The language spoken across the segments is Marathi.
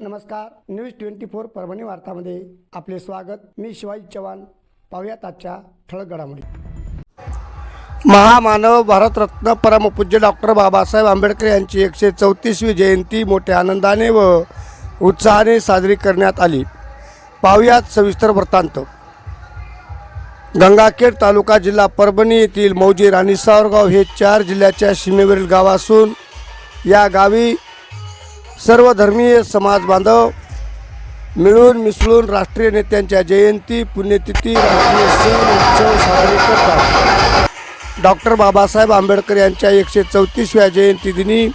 नमस्कार. न्यूज ट्वेंटी फोर परभणी वार्तामध्ये आपले स्वागत. मी शिवाजी चव्हाण. पाहुयात आजच्या ठळक घडामोडी महामानव भारतरत्न परमपूज्य डॉक्टर बाबासाहेब आंबेडकर यांची एकशे चौतीसवी जयंती मोठ्या आनंदाने व उत्साहाने साजरी करण्यात आली. पाहुयात सविस्तर वृत्तांत. गंगाखेड तालुका जिल्हा परभणी येथील मौजी राणी सावरगाव हे चार जिल्ह्याच्या सीमेवरील गाव असून या गावी सर्व धर्मीय समाज बांधव मिळून मिसळून राष्ट्रीय नेत्यांच्या जयंती पुण्यतिथी राष्ट्रीय सण उत्सव साजरे करतात. डॉक्टर बाबासाहेब आंबेडकर यांच्या एकशे चौतीसव्या जयंतीदिनी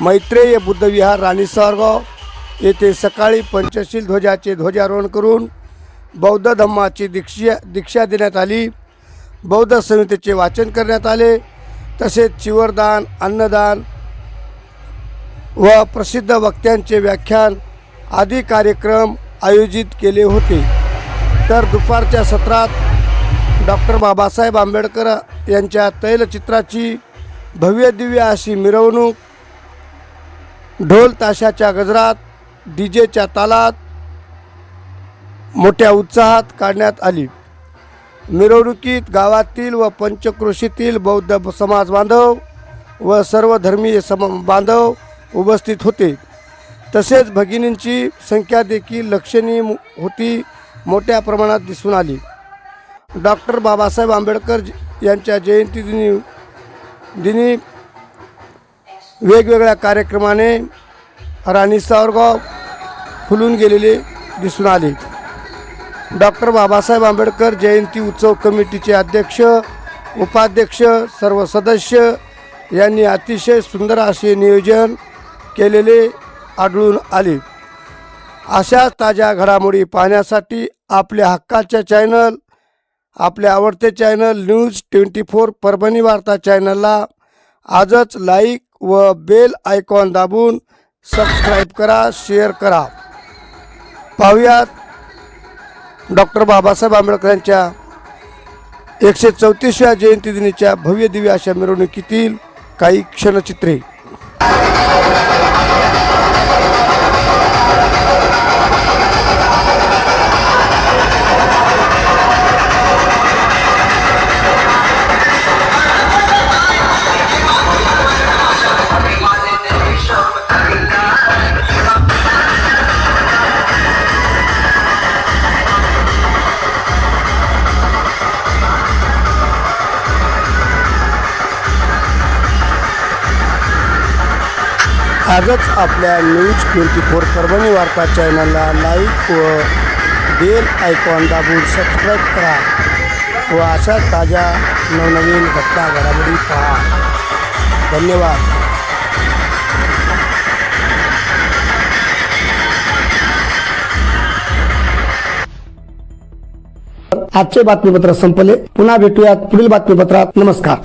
मैत्रेय बुद्धविहार राणी सावरगाव येथे सकाळी पंचशील ध्वजाचे ध्वजारोहण करून बौद्ध धम्माची दीक्षा दीक्षा देण्यात आली. बौद्ध संहितेचे वाचन करण्यात आले. तसेच चिवरदान अन्नदान व प्रसिद्ध वक्त्यांचे व्याख्यान आदी कार्यक्रम आयोजित केले होते. तर दुपारच्या सत्रात डॉक्टर बाबासाहेब आंबेडकर यांच्या तैलचित्राची भव्य दिव्य अशी मिरवणूक ढोल ताशाच्या गजरात डी जेच्या तालात मोठ्या उत्साहात काढण्यात आली. मिरवणुकीत गावातील व पंचक्रोशीतील बौद्ध समाज बांधव व सर्व धर्मीय सम बांधव उपस्थित होते. तसेच भगिनींची संख्या देखील लक्षणीय होती मोठ्या प्रमाणात दिसून आली. डॉक्टर बाबासाहेब आंबेडकर यांच्या यांच्या जयंतीदिनी दिनी वेगवेगळ्या कार्यक्रमाने राणी सावरगाव फुलून गेलेले दिसून आले. डॉक्टर बाबासाहेब आंबेडकर जयंती उत्सव कमिटीचे अध्यक्ष उपाध्यक्ष सर्व सदस्य यांनी अतिशय सुंदर असे नियोजन केलेले आढळून आले. अशा ताज्या घडामोडी पाहण्यासाठी आपल्या हक्काच्या चॅनल आपले आवडते channel news twenty four Parbhani Varta चॅनलला आजच लाईक व बेल आयकॉन दाबून सबस्क्राईब करा शेअर करा. पाहुयात डॉक्टर बाबासाहेब आंबेडकर यांच्या एकशे चौतीसव्या जयंतीदिनीच्या भव्य दिव्य अशा मिरवणुकीतील काही क्षणचित्रे. आजच आपल्या न्यूज ट्वेंटी फोर परभणी वार्ता चॅनलला लाईक व बेल आयकॉन दाबून सबस्क्राईब करा व अशा ताज्या नवनवीन घटना घडामोडी पहा. धन्यवाद. आजचे बातमीपत्र संपले. पुन्हा भेटूयात पुढील बातमीपत्रात. नमस्कार.